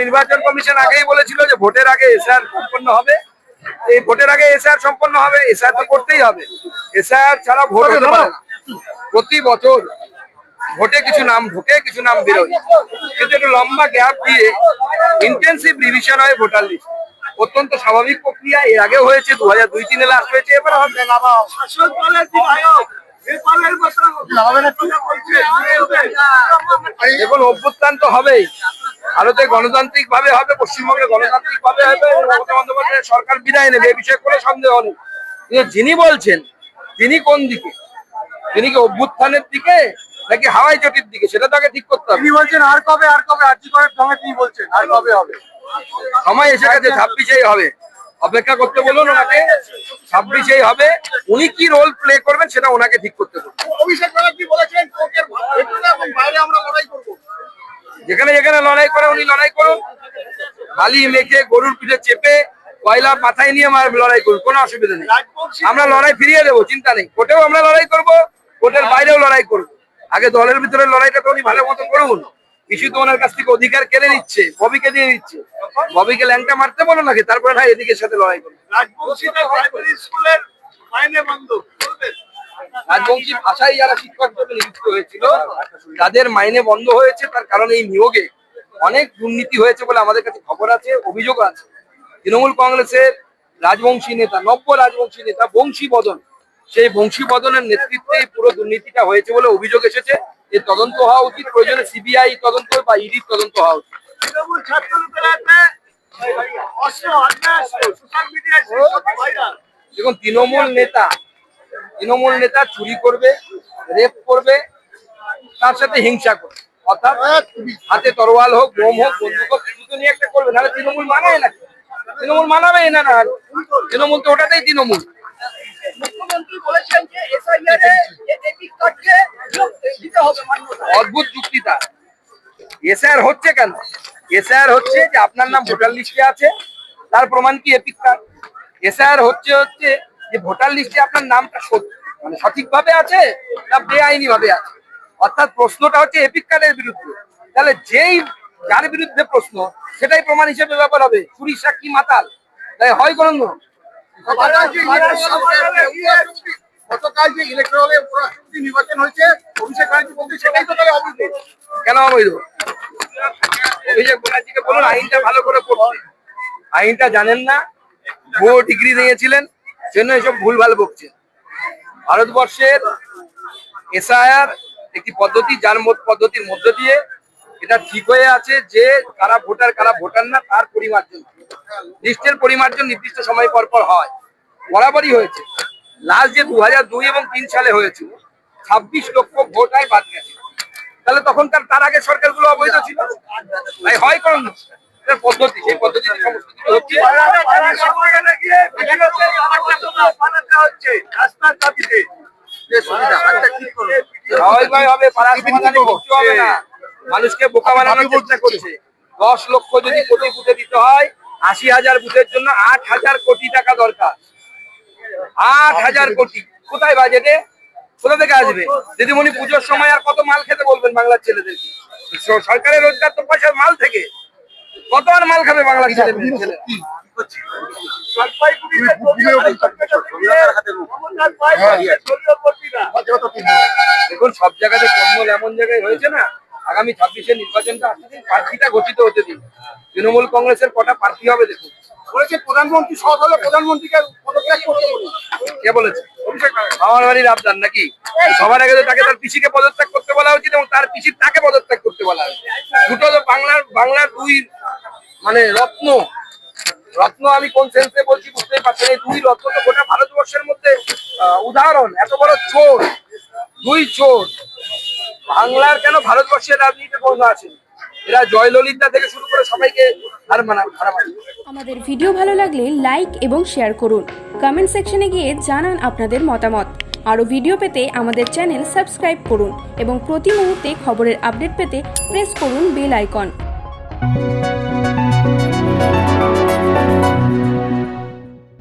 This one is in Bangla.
নির্বাচন কমিশন আগেই বলেছিল যে ভোটের আগে এসআর সম্পন্ন হবে। এই ভোটের আগে এসআর সম্পন্ন হবে এসআর তো করতেই হবে। এসআর ছাড়া ভোট হতে পারে না। প্রতি বছর ভোটে কিছু নাম ঢোকে কিছু নাম বেরোয়। কিন্তু একটু লম্বা গ্যাপ দিয়ে ইন্টেন্সিভ রিভিশন হয় ভোটার লিস্ট অত্যন্ত স্বাভাবিক প্রক্রিয়া। এর আগেও হয়েছে দু হাজার দুই তিনে লাস্ট হয়েছে এবার হবে। দেখুন অভ্যুত্থান তো হবেই। ভারতে গণতান্ত্রিক ভাবে হবে পশ্চিমবঙ্গে গণতান্ত্রিক ভাবে হবে মমতা বন্দ্যোপাধ্যায়ের সরকার বিদায় নেবে এ বিষয়ে কোনো সন্দেহ নেই। কিন্তু যিনি বলছেন তিনি কোন দিকে? তিনি কি অভ্যুত্থানের দিকে নাকি হাওয়াই চটির দিকে? সেটা তাকে ঠিক করতে হবে। তিনি বলছেন আর কবে আর কবে আর্জি করে সঙ্গে তিনি বলছেন আর কবে হবে? সময় এসে গেছে ছাব্বিশেই হবে। অপেক্ষা করতে বলুন ওনাকে ছাব্বিশেই হবে। উনি কি রোল প্লে করবেন সেটা ওনাকে ঠিক করতে বলুন অভিষেক ব্যানার্জি বলেছেন যেখানে লড়াই করে উনি লড়াই করুন। বালি মেখে গরুর পিঠে চেপে কয়লা মাথায় নিয়ে আমার লড়াই করুন কোনো অসুবিধা নেই। আমরা লড়াই ফিরিয়ে দেবো চিন্তা নেই। কোর্টেও আমরা লড়াই করব কোর্টের বাইরেও লড়াই করব। আগে দলের ভিতরে লড়াইটা তো উনি ভালো মতো করুন। কিছু তো ওনার কাছ থেকে অধিকার কেড়ে নিচ্ছে ববিকে দিয়ে দিচ্ছে ববিকে ল্যাংটা মারতে বলো নাকি তারপরে না এদিকের সাথে লড়াই করুন। রাজবংশী ভাষায় যারা শিক্ষক হিসেবে নিযুক্ত হয়েছিল তাদের মাইনে বন্ধ হয়েছে তার কারণে এই নিয়োগে। অনেক দুর্নীতি হয়েছে বলে আমাদের কাছে খবর আছে অভিযোগ আছে। তৃণমূল কংগ্রেসের রাজবংশী নেতা নব্য রাজবংশী নেতা বংশী বদন সেই বংশী বদনের নেতৃত্বে পুরো দুর্নীতিটা হয়েছে বলে অভিযোগ এসেছে। এর তদন্ত হওয়া উচিত প্রয়োজনে সিবিআই তদন্ত বা ইডির তদন্ত হওয়া উচিত। তৃণমূল দেখুন তৃণমূল নেতা তৃণমূল নেতা চুরি করবে রেপ করবে তার সাথে হিংসা করবে। অর্থাৎ হাতে তরোয়াল হোক বোম হোক বন্দুক হোক দুটো নিয়ে একটা করবে নাহলে তৃণমূল মানায় না। তৃণমূল মানাবে না না তৃণমূল তো ওটাতেই তৃণমূল। অদ্ভুত যুক্তি তার এসআর হচ্ছে কেন? এসআর হচ্ছে যে আপনার নাম ভোটার লিস্টে আছে তার প্রমাণ কি এপিক কার্ড? এসআর হচ্ছে হচ্ছে যে ভোটার লিস্টে আপনার নামটা সত্য মানে সঠিকভাবে আছে না বেআইনি ভাবে আছে? অর্থাৎ প্রশ্নটা হচ্ছে এপিক কার্ডের বিরুদ্ধে। তাহলে যেই যার বিরুদ্ধে প্রশ্ন, সেটাই প্রমাণ হিসেবে ব্যাপার হবে। চুরি, সাক্ষী, মাতাল। তাই হয় কোনো কেন বলুন, আইনটা ভালো করে আইনটা জানেন না ডিগ্রি নিয়েছিলেন জন্য ভারতবর্ষের এসআইআর একটি পদ্ধতি যার পদ্ধতির মধ্য দিয়ে এটা ঠিক হয়ে আছে যে কারা ভোটার কারা ভোটার না তার পরিমার্জন লিস্টের পরিমার্জন নির্দিষ্ট সময় পর পর হয় বরাবরই হয়েছে লাস্ট যে দু দুই এবং তিন সালে হয়েছিল ছাব্বিশ লক্ষ ভোট হয় বাদ গেছে তাহলে তখনকার তার আগে সরকারগুলো অবৈধ ছিল তাই হয় কোন পদ্ধতি সেই পদ্ধতিতে সমস্ত হচ্ছে মানুষকে বোকা বানানোর চেষ্টা করছে। দশ লক্ষ যদি কোটি বুথে দিতে হয় আশি হাজার বুথের জন্য আট হাজার কোটি টাকা দরকার। আট হাজার কোটি। কোথায় বাজেটে? কোথা থেকে আসবে? দিদিমণি পুজোর সময় আর কত মাল খেতে বলবেন বাংলার ছেলেদেরকে সরকারের রোজগার তো পয়সার মাল থেকে। কত আর মাল খাবে বাংলার ছেলে দেখুন সব জায়গাতে কর্মল এমন জায়গায় হয়েছে না আগামী ছাব্বিশের নির্বাচনটা আসতে দিন প্রার্থীটা ঘোষিত হতে দিন। তৃণমূল কংগ্রেসের কটা প্রার্থী হবে দেখুন। বলেছে প্রধানমন্ত্রী সৎ হলে প্রধানমন্ত্রীকে পদত্যাগ করতে কে বলেছে? আমার বাড়ির আবদার নাকি? সবার আগে তো তাকে তার পিসিকে পদত্যাগ করতে বলা উচিত এবং তার পিসির তাকে পদত্যাগ করতে বলা উচিত। দুটো তো বাংলার বাংলার দুই মানে রত্ন। রত্ন আমি কোন সেন্সে বলছি বুঝতেই পারছেন এই দুই রত্ন তো গোটা ভারতবর্ষের মধ্যে উদাহরণ, এত বড় চোর, দুই চোর। বাংলার কেন ভারতবর্ষের রাজনীতিতে বন্ধ আছে? এরা জয়ললিতা থেকে শুরু করে সবাইকে হার মানা আমাদের ভিডিও ভালো লাগলে লাইক এবং শেয়ার করুন। কমেন্ট সেকশনে গিয়ে জানান আপনাদের মতামত। আরও ভিডিও পেতে আমাদের চ্যানেল সাবস্ক্রাইব করুন এবং প্রতি মুহূর্তে খবরের আপডেট পেতে প্রেস করুন বেল আইকন